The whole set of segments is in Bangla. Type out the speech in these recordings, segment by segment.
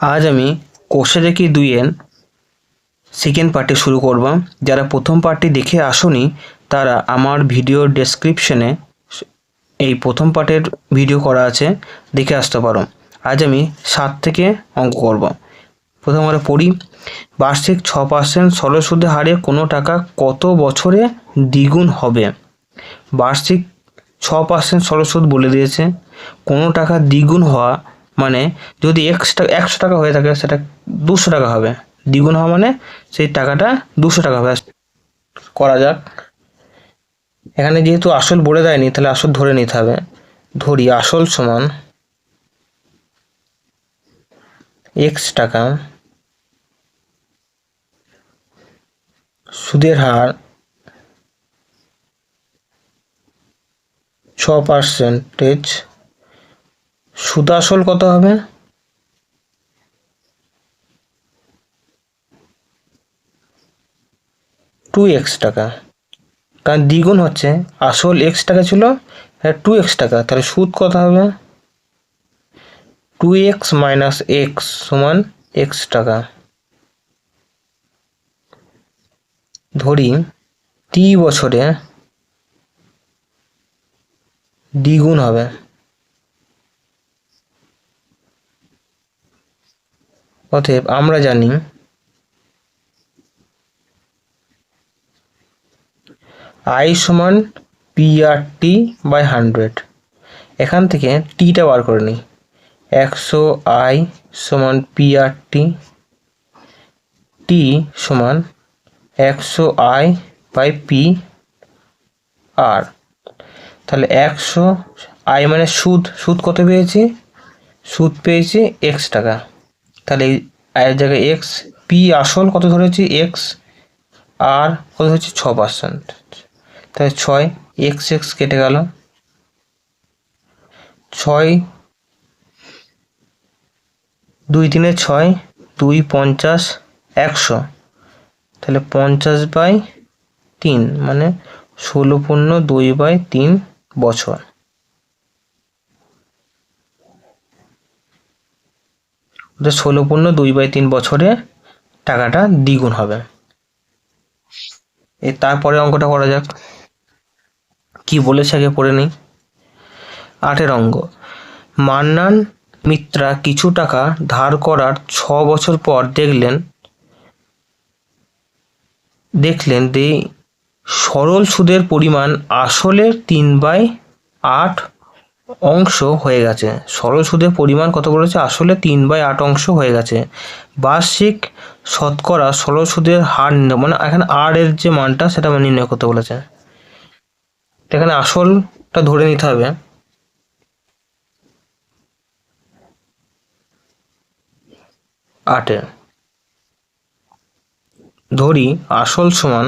আজ আমি কোষে দেখি দুইয়ের সেকেন্ড পার্টি শুরু করব। যারা প্রথম পার্টি দেখে আসনি, তারা আমার ভিডিও ডেসক্রিপশনে এই প্রথম পার্টের ভিডিও করা আছে, দেখে আসতে পারো। আজ আমি সাত থেকে অঙ্ক করব। প্রথম আমরা পড়ি, বার্ষিক ছ পার্সেন্ট সরল সুদের হারে কোনো টাকা কত বছরে দ্বিগুণ হবে? বার্ষিক ছ পার্সেন্ট সরল সুদ বলে দিয়েছে, কোনো টাকা দ্বিগুণ হওয়া মানে যদি এক্সট্রা একশো টাকা হয়ে থাকে, সেটা দুশো টাকা হবে। দ্বিগুণ হওয়া মানে সেই টাকাটা দুশো টাকা হবে। করা যাক। এখানে যেহেতু আসল বলে দেয়নি, তাহলে আসল ধরে নিতে হবে। ধরি আসল সমান এক্স টাকা। সুদের হার ছ পার্সেন্টেজ সুদ আসল কত হবে? টু এক্স টাকা। কারণ দ্বিগুণ হচ্ছে, আসল এক্স টাকা ছিল টু এক্স টাকা। তাহলে সুদ কত হবে? টু এক্স মাইনাস এক্স সমান এক্স টাকা। ধরি টি বছরে দ্বিগুণ হবে। অতএব আমরা জানি আই সমান P R T by hundred এখান থেকে টিটা বার করে নিই। একশো আই সমান পি আর টি টি সমান একশো আই বাই পি আর তাহলে একশো আই মানে সুদ। সুদ কত পেয়েছি? সুদ পেয়েছি এক্স টাকা। তাহলে আয়ের জায়গায় এক্স পি আসল কত ধরেছি? এক্স আর কত হচ্ছে ছ পার্সেন্ট তাহলে ছয় এক্স এক্স কেটে গেল। ছয় দুই তিনে ছয়, দুই পঞ্চাশ, একশো। তাহলে পঞ্চাশ বাই তিন মানে ষোলো পূর্ণ দুই বাই তিন বছর। ষোলো পূর্ণ দুই বাই তিন বছরে টাকাটা দ্বিগুণ হবে। এ তারপরে অঙ্কটা করা যাক। কি বলেছে আগে পড়ে নেই। আটের অঙ্ক। মান্নান মিত্রা কিছু টাকা ধার করার ছ বছর পর দেখলেন দেখলেন যে সরল সুদের পরিমাণ আসলে তিন বাই আট অংশ হয়ে গেছে। সরল সুদের পরিমাণ কত বলেছে? আসলে তিন বাই আট অংশ হয়ে গেছে। বার্ষিক শতকরা সরল সুদের হার নির্ণয় মানে এখানে আর এর যে মানটা, সেটা মানে নির্ণয় করতে বলেছে। এখানে আসলটা ধরে নিতে হবে। আটে। ধরি আসল সমান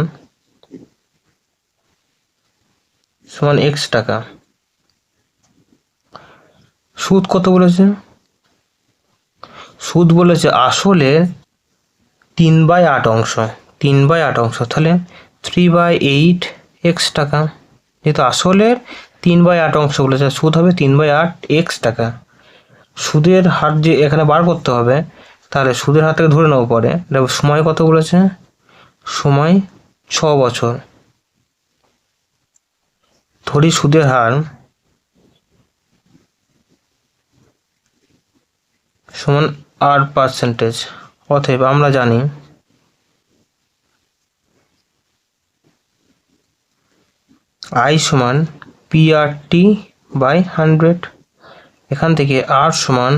সমান এক্স টাকা। সুদ কত বলেছে? সুদ বলেছে আসলে তিন বাই আট অংশ, তিন বাই আট অংশ, তাহলে থ্রি বাই এইট এক্স টাকা। যেহেতু আসলে তিন বাই আট অংশ বলেছে, সুদ হবে তিন বাই আট এক্স টাকা। সুদের হার যে এখানে বার করতে হবে, তাহলে সুদের হার থেকে ধরে নেব পরে। দেখো সময় কত বলেছে? সময় ছ বছর। ধরি সুদের হার। সমান আট পার্সেন্টেজ অতএব আমরা জানি আই সমান P R T by hundred এখান থেকে আর সমান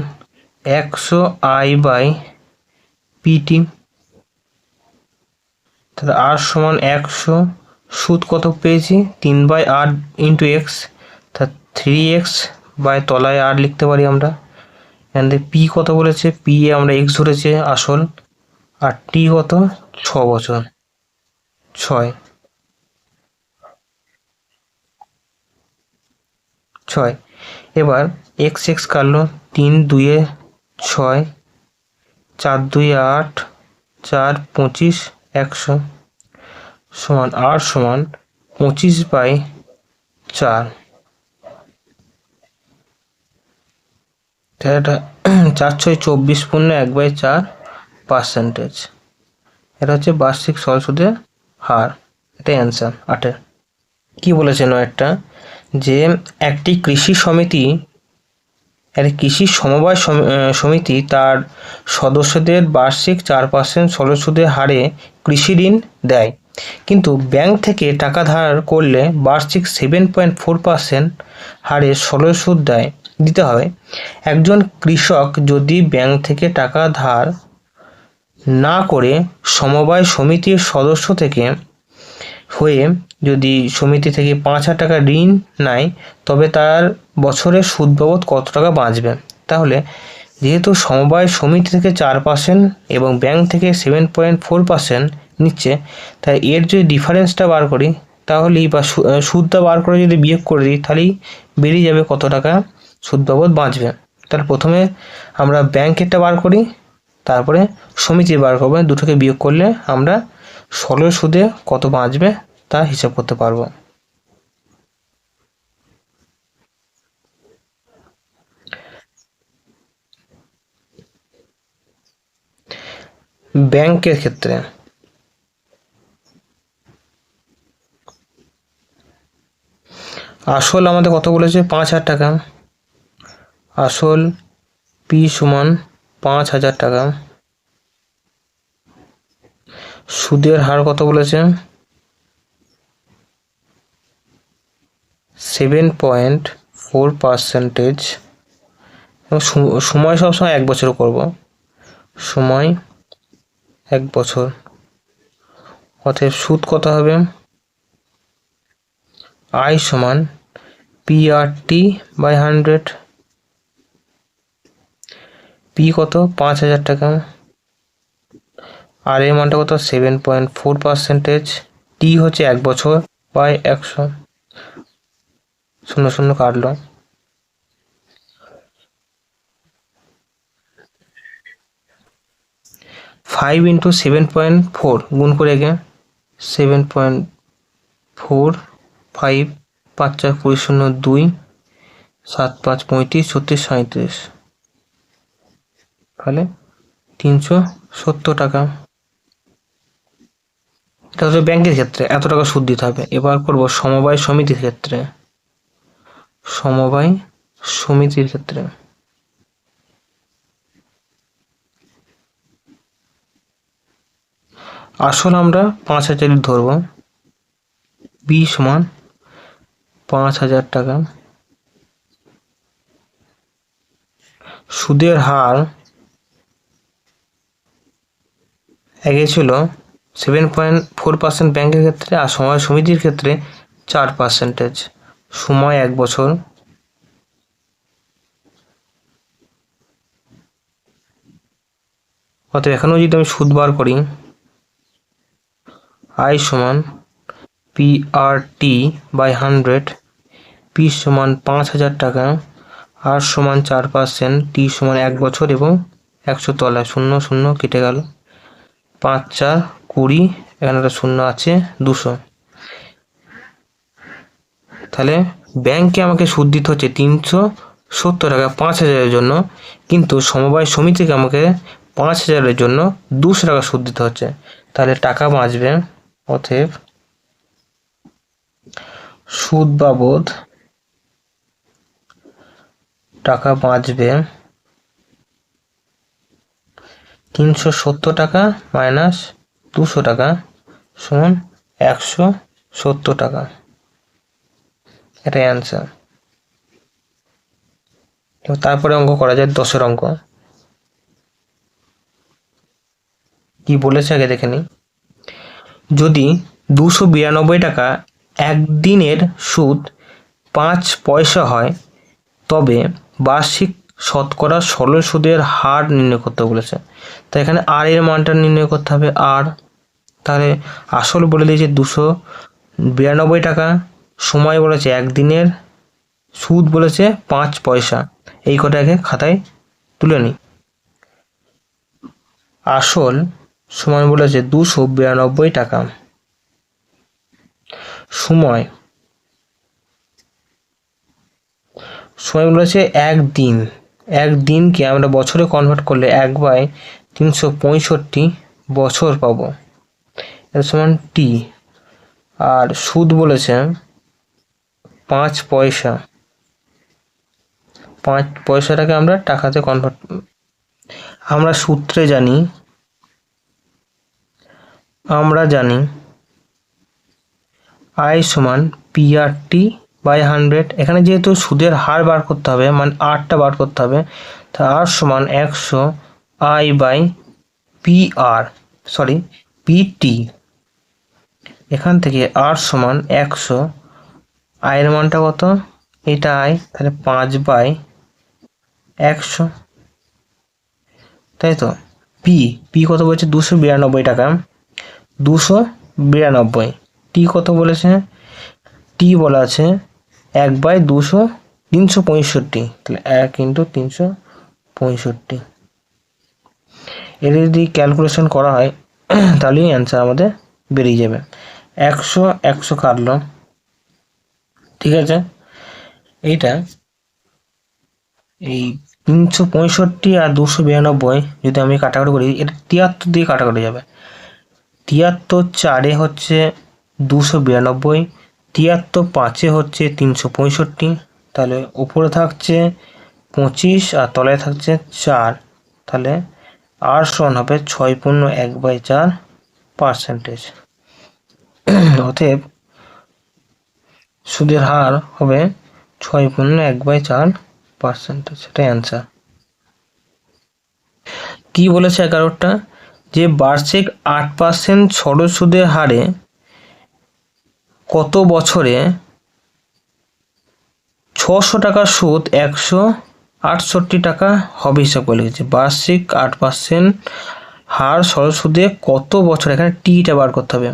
একশো আই বাই পিটি তাহলে আর সমান একশো, সুদ কত পেয়েছি? তিন বাই আট ইন্টু এক্স তা থ্রি এক্স বাই তলায় আর লিখতে পারি আমরা। এখান থেকে পি কত বলেছে? পি এ আমরা এক্স ধরেছে, আসল। আর টি কত? ছ বছর। ছয়। ছয়। এবার এক্স এক্স কাটলো তিন, দুয়ে ছয়, চার দুই আট, চার, পঁচিশ, একশো সমান আট সমান পঁচিশ বাই চার। এটা চার ছয় চব্বিশ পূর্ণ এক বাই চার পার্সেন্টেজ এটা হচ্ছে বার্ষিক সরল সুদের হার। এটা অ্যান্সার আটের। কি বলেছে নয়েরটা যে একটি কৃষি সমিতি, একটি কৃষি সমবায় সম- সমিতি তার সদস্যদের বার্ষিক চার পার্সেন্ট সরল সুদের হারে কৃষি ঋণ দেয়। কিন্তু ব্যাংক থেকে টাকা ধার করলে বার্ষিক সেভেন পয়েন্ট ফোর পার্সেন্ট হারে সরল সুদ দেয়। দিতে হবে। একজন কৃষক যদি ব্যাংক থেকে টাকা ধার না করে সমবায় সমিতির সদস্য থেকে হয়ে যদি সমিতি থেকে পাঁচ হাজার টাকা ঋণ নেয়, তবে তার বছরের সুদ বাবদ কত টাকা বাঁচবে? তাহলে যেহেতু সমবায় সমিতি থেকে চার পার্সেন্ট এবং ব্যাংক থেকে সেভেন পয়েন্ট ফোর পার্সেন্ট নিচ্ছে, তাই এর যদি ডিফারেন্সটা বার করি, তাহলেই বা সুদটা বার করে যদি বিয়োগ করে দিই, তাহলেই বেরিয়ে যাবে কত টাকা? সুদ বাবদ বাঁচবে। তাহলে প্রথমে আমরা ব্যাংকেরটা বার করি, তারপরে সমিতির বার করব দুটোকে বিয়োগ করলে আমরা সরল সুদে কত বাঁচবে তা হিসাব করতে পারব। ব্যাংকের ক্ষেত্রে আসল আমাদের কত বলেছে পাঁচ হাজার টাকা। আসল পি সমান পাঁচ হাজার টাকা। সুদের হার কত বলেছে? Seven point four percentage. সময় সবসময় এক বছর করব। সময় এক বছর। অতএব সুদ কত হবে? আই সমান P R T by hundred P কত? পাঁচ হাজার টাকা। আর এর মানটা কত? Seven point four percentage T হচ্ছে এক বছর বাই একশো। শূন্য শূন্য কাটলো। Five into seven point four গুণ করে গে সেভেন পয়েন্ট ফোর ফাইভ পাঁচ, চার, কুড়ি, শূন্য, দুই, সাত, পাঁচ, পঁয়ত্রিশ, ছত্রিশ সাঁত্রিশ তাহলে তিনশো সত্তর টাকা। এটা হচ্ছে ব্যাংকের ক্ষেত্রে এত টাকা সুদ দিতে হবে। এবার করব সমবায় সমিতির ক্ষেত্রে। সমবায় সমিতির ক্ষেত্রে। আসল আমরা পাঁচ হাজারই ধরবো। বি সমান পাঁচ হাজার টাকা। সুদের হার আগে ছিল সেভেন পয়েন্ট ফোর পার্সেন্ট ব্যাংকের ক্ষেত্রে আর সময় সমিতির ক্ষেত্রে চার পার্সেন্টেজ সময় এক বছর। অতএব এখানেও যদি আমি সুদ বার করি আই সমান P R T by hundred P সমান পাঁচ হাজার টাকা আর সমান চার পার্সেন্ট টি সমান এক বছর এবং একশো তলায় শূন্য শূন্য কেটে গেল। পাঁচ চার কুড়ি এখানে শূন্য আছে, দুশো। তাহলে ব্যাংকে আমাকে সুদ দিতে হচ্ছে তিনশো সত্তর টাকা, পাঁচ হাজারের জন্য। কিন্তু সমবায় সমিতিকে আমাকে পাঁচ হাজারের জন্য দুশো টাকা সুদ দিতে হচ্ছে। তাহলে টাকা বাঁচবে। অতএব সুদ বাবদ টাকা বাঁচবে। তিনশো সত্তর টাকা মাইনাস দুশো টাকা সমান একশো সত্তর টাকা। এটাই অ্যান্সার তারপরে অঙ্ক করা যায় দশের অঙ্ক। কি বলেছে আগে দেখে নিই। যদি দুশো বিরানব্বই টাকা একদিনের সুদ পাঁচ পয়সা হয়, তবে বার্ষিক শতকরা সরল সুদের হার নির্ণয় করতে বলেছে। তো এখানে আর এর মানটা নির্ণয় করতে হবে আর তাহলে আসল বলে দিয়েছে দুশো বিরানব্বই টাকা, সময় বলেছে একদিনের সুদ বলেছে পাঁচ পয়সা। এই কটাকে খাতায় তুলে নিই। আসল সময় বলেছে দুশো বিরানব্বই টাকা। সময়। সময় বলেছে এক দিনকে আমরা বছরে কনভার্ট করলে এক বাই তিনশো পঁয়ষট্টি বছর পাবো। এর সমান টি আর সুদ বলেছে পাঁচ পয়সা। পাঁচ পয়সাটাকে আমরা টাকাতে কনভার্ট আমরা সূত্রে জানি। আমরা জানি আই সমান পিআরটি বাই হান্ড্রেড এখানে যেহেতু সুদের হার বার করতে হবে মানে আরটা বার করতে হবে, তা আর সমান একশো I by P R sorry P T এখান থেকে আর সমান একশো আয়ের মানটা কত? এটা আয় তাহলে পাঁচ বাই একশো। তাই তো? পি পি কত বলছে? দুশো বিরানব্বই টাকা। দুশো বিরানব্বই। টি কত বলেছে? টি বলা আছে এক বাই দুশো তিনশো পঁয়ষট্টি। তাহলে এক ইন্টু তিনশো পঁয়ষট্টি। এর যদি ক্যালকুলেশন করা হয়, তাহলেই অ্যান্সার আমাদের বেরিয়ে যাবে। একশো একশো কাটলো। ঠিক আছে? এইটা এই তিনশো পঁয়ষট্টি আর দুশো বিরানব্বই যদি আমি কাটাকাটি করি, এটা তিয়াত্তর দিয়ে কাটাকাটি যাবে। তিয়াত্তর চারে হচ্ছে দুশো বিরানব্বই, তিয়াত্তর পাঁচে হচ্ছে তিনশো পঁয়ষট্টি, তাহলে উপরে থাকছে পঁচিশ আর তলায় থাকছে চার, তাহলে আর সমান হবে ছয় পূর্ণ এক বাই চার পার্সেন্টেজ অতএব সুদের হার হবে ছয় পূর্ণ এক বাই চার পার্সেন্টেজ এটাই অ্যান্সার কি বলেছে এগারোটা যে বার্ষিক আট পার্সেন্ট সরল সুদের হারে কত বছরে ছশো টাকা সুদ একশো আটষট্টি টাকা হবে হিসাব করে লিখেছে। বার্ষিক আট পার্সেন্ট হার সরল সুদে কত বছর? এখানে টিটা বার করতে হবে।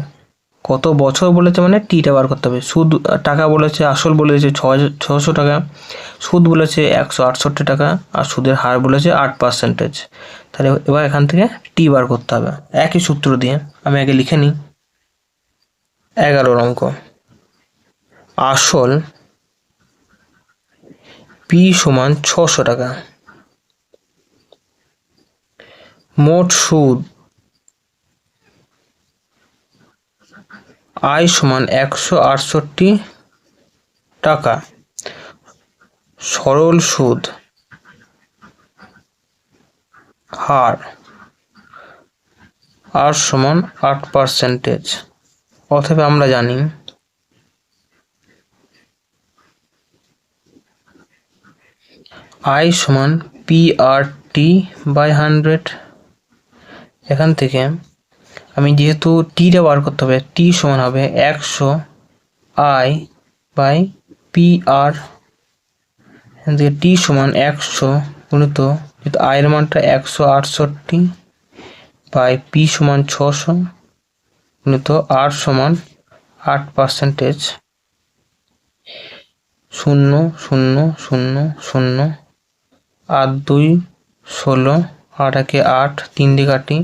কত বছর বলেছে মানে টিটা বার করতে হবে। সুদ, টাকা বলেছে, আসল বলেছে ছশো টাকা। সুদ বলেছে একশো আটষট্টি টাকা আর সুদের হার বলেছে আট পার্সেন্টেজ তাহলে এবার এখান থেকে টি বার করতে হবে। একই সূত্র দিয়ে আমি আগে লিখে নিই। এগারোর অঙ্ক। আসল পি সমান ছশো টাকা। মোট সুদ আয় সমান একশো আটষট্টি টাকা। সরল সুদ হার আর সমান আট পার্সেন্টেজ অথবা আমরা জানি আই সমান P R T by hundred এখান থেকে আমি যেহেতু টিটা বার করতে হবে টি সমান হবে একশো আই বাই পি আর এখান থেকে টি সমান একশো গুণিত যেহেতু আয়ের মানটা একশো আটষট্টি বাই পি সমান ছশো গুণিত আর সমান আট পার্সেন্টেজ শূন্য শূন্য শূন্য শূন্য। আট দুই ষোলো, আট একে আট, তিন দিয়ে কাটি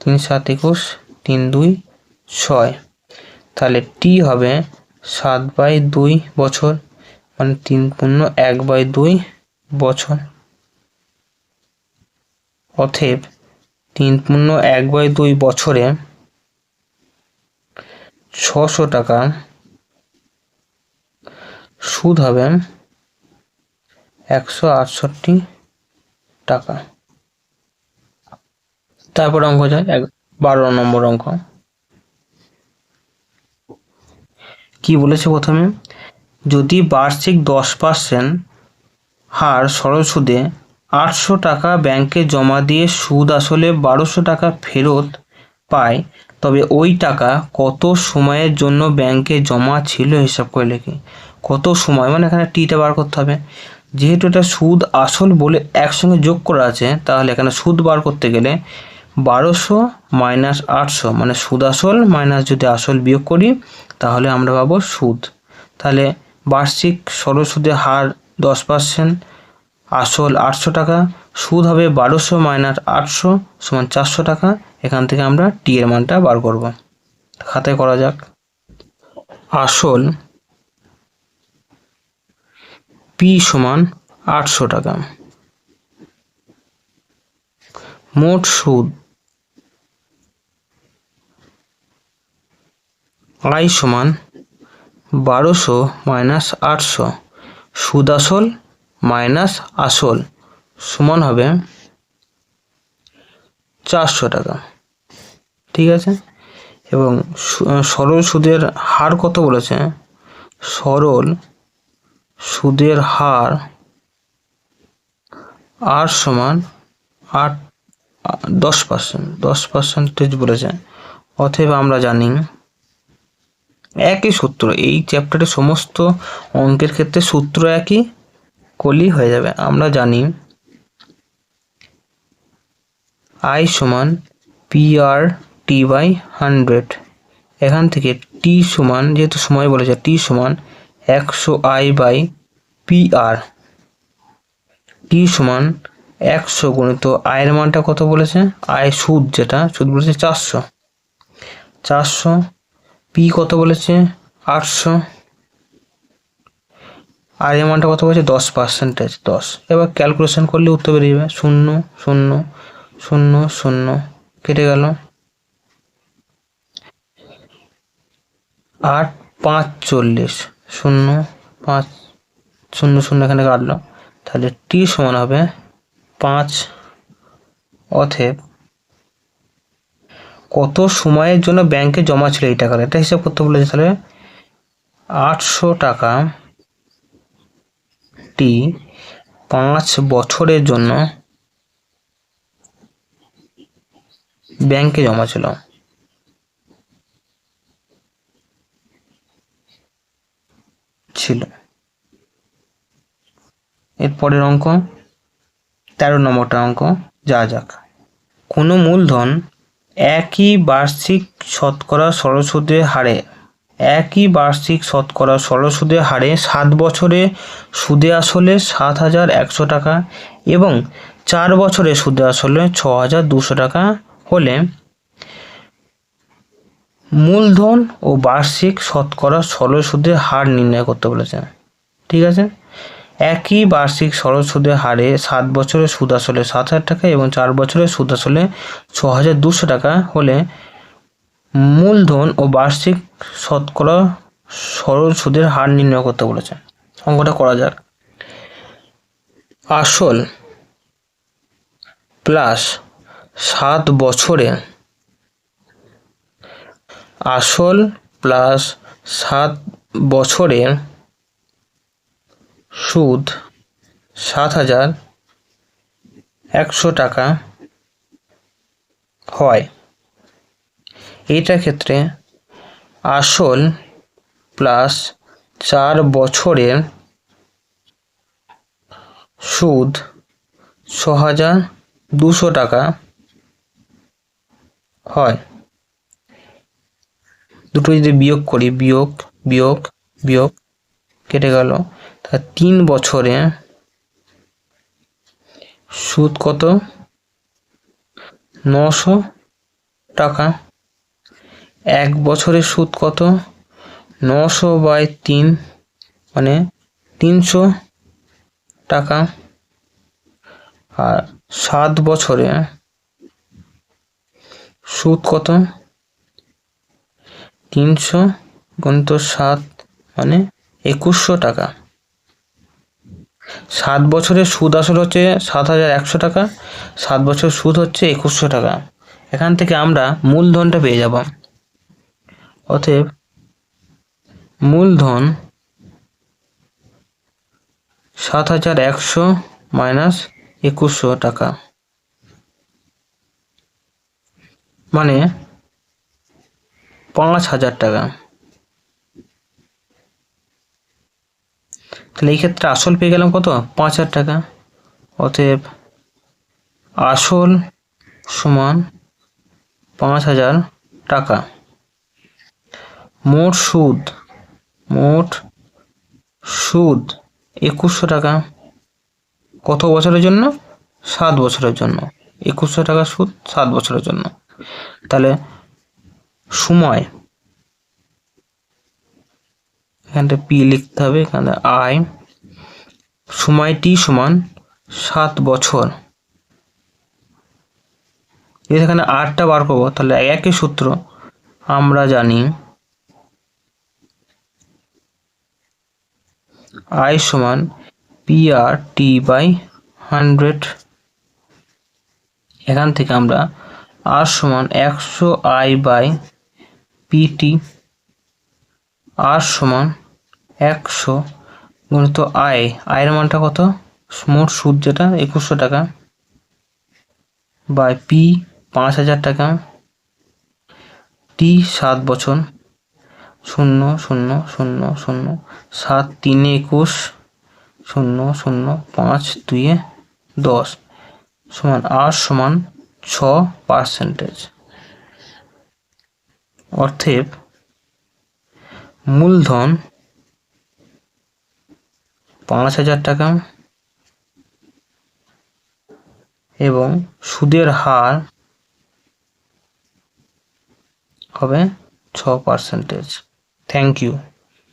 তিন সাত একুশ, তিন দুই ছয়। তাহলে টি হবে সাত বাই দুই বছর মানে তিন পূর্ণ এক বাই দুই বছর। অতএব তিন পূর্ণ এক বাই দুই বছরে ছশো টাকা সুদ হবে একশো আটষট্টি টাকা। তারপর অঙ্ক যায়, এক, বারো নম্বর অঙ্ক। কি বলেছে প্রথমে? যদি বার্ষিক দশ পার্সেন্ট হার সরল সুদে আটশো টাকা ব্যাংকে জমা দিয়ে সুদ আসলে বারোশো টাকা ফেরত পায়, তবে ওই টাকা কত সময়ের জন্য ব্যাংকে জমা ছিল হিসাব করে লেখি। কত সময়? মানে এখানে টিটা বার করতে হবে। যেহেতু এটা সুদ আসল বলে একসঙ্গে যোগ করা আছে, তাহলে এখানে সুদ বার করতে গেলে বারোশো মাইনাস আটশো মানে সুদ আসল মাইনাস যদি আসল বিয়োগ করি, তাহলে আমরা পাবো সুদ। তাহলে বার্ষিক সরল সুদের হার দশ পার্সেন্ট, আসল আটশো টাকা, সুদ হবে বারোশো মাইনাস আটশো সমান চারশো টাকা, এখান থেকে আমরা টি এর মানটা বার করব। খাতায় করা যাক। আসল পি সমান আটশো টাকা। মোট সুদ আই সমান বারোশো মাইনাস আটশো। সুদ আসল মাইনাস আসল সমান হবে চারশো টাকা। ঠিক আছে? এবং সরল সুদের হার কত বলেছে? সরল সুদের হার আর সমান আট, দশ পার্সেন্ট, দশ পার্সেন্টেজ বলেছে অতএব আমরা জানি একই সূত্র, এই চ্যাপ্টারের সমস্ত অঙ্কের ক্ষেত্রে সূত্র একই করলেই হয়ে যাবে। আমরা জানি আই সমান P R T by hundred এখান থেকে টি সমান, যেহেতু সময় বলেছে টি সমান একশো I by P R T সমান একশো গুণিত আয়ের মানটা কত বলেছে? আয় সুদ যেটা, সুদ বলেছে চারশো। চারশো, পি কত বলেছে? আটশো। আর এর মানটা কত বলেছে? দশ পার্সেন্টেজ দশ। এবার ক্যালকুলেশন করলে উত্তর বেরিয়ে যাবে। শূন্য শূন্য শূন্য শূন্য। কেটে গেল। আট, পাঁচ, চল্লিশ। শূন্য পাঁচ, শূন্য শূন্য এখানে কাটলো। তাহলে টি সমান হবে পাঁচ অথেব কত সময়ের জন্য ব্যাংকে জমা ছিল এই টাকাটা? এটা হিসাব করতে বলেছে তাহলে আটশো টাকা টি পাঁচ বছরের জন্য ব্যাংকে জমা ছিল। ছিল। এরপরের অঙ্ক, তেরো নম্বরটা অঙ্ক, যা যাক। কোনো মূলধন একই বার্ষিক শতকরা সরল সুদের হারে, একই বার্ষিক শতকরা সরল সুদের হারে সাত বছরে সুদে আসলে সাত হাজার একশো টাকা এবং চার বছরে সুদে আসলে ছ হাজার দুশো টাকা হলে মূলধন ও বার্ষিক শতকরা সরল সুদের হার নির্ণয় করতে বলেছে ঠিক আছে? একই বার্ষিক সরল সুদের হারে সাত বছরের সুদ আসলে সাত হাজার টাকা এবং চার বছরের সুদ আসলে ছ হাজার দুশো টাকা হলে মূলধন ও বার্ষিক শতকরা সরল সুদের হার নির্ণয় করতে বলেছে অঙ্কটা করা যাক। আসল প্লাস সাত বছরে আসল প্লাস সাত বছরে সুদ সাত হাজার একশো টাকা হয়। এইটার ক্ষেত্রে আসল প্লাস চার বছরের সুদ ছ হাজার দুশো টাকা হয়। দুটো যদি বিয়োগ করি, বিয়োগ বিয়োগ বিয়োগ, কেটে গেল। তা তিন বছরে সুদ কত? নশো টাকা। এক বছরের সুদ কত? নশো বাই তিন মানে তিনশো টাকা। আর সাত বছরে সুদ কত? তিনশো গুণিত সাত মানে একুশশো টাকা। সাত বছরের সুদ আসল হচ্ছে সাত হাজার একশো টাকা, সাত বছর সুদ হচ্ছে একুশশো টাকা। এখান থেকে আমরা মূলধনটা পেয়ে যাব। অতএব মূলধন সাত হাজার একশো মাইনাস একুশশো টাকা। মানে পাঁচ হাজার টাকা। তাহলে এই ক্ষেত্রে আসল পেয়ে গেলাম কত? পাঁচ হাজার টাকা। অতএব আসল সমান পাঁচ হাজার টাকা। মোট সুদ মোট সুদ একুশশো টাকা। কত বছরের জন্য? সাত বছরের জন্য। একুশশো টাকা সুদ, সাত বছরের জন্য। তাহলে সময়। এখানটা পি লিখতে হবে, এখানে আই সময়টি সমান সাত বছর। যদি এখানে আটটা বার করব, তাহলে একই সূত্র আমরা জানি আই সমান P R T by hundred. এখান থেকে আমরা আর সমান একশো আই বাই পিটি আর সমান একশো গুণিত আয় আয়ের মানটা কত? মোট সুদ যেটা, একুশশো টাকা বাই পি পাঁচ হাজার টাকা। টি সাত বছর, শূন্য শূন্য শূন্য শূন্য, সাত তিনে একুশ, শূন্য শূন্য, পাঁচ দুইয়ে দশ, সমান আর সমান ছ পার্সেন্টেজ অর্থের মূলধন পাঁচ হাজার টাকা এবং সুদের হার হবে ছ পার্সেন্টেজ থ্যাংক ইউ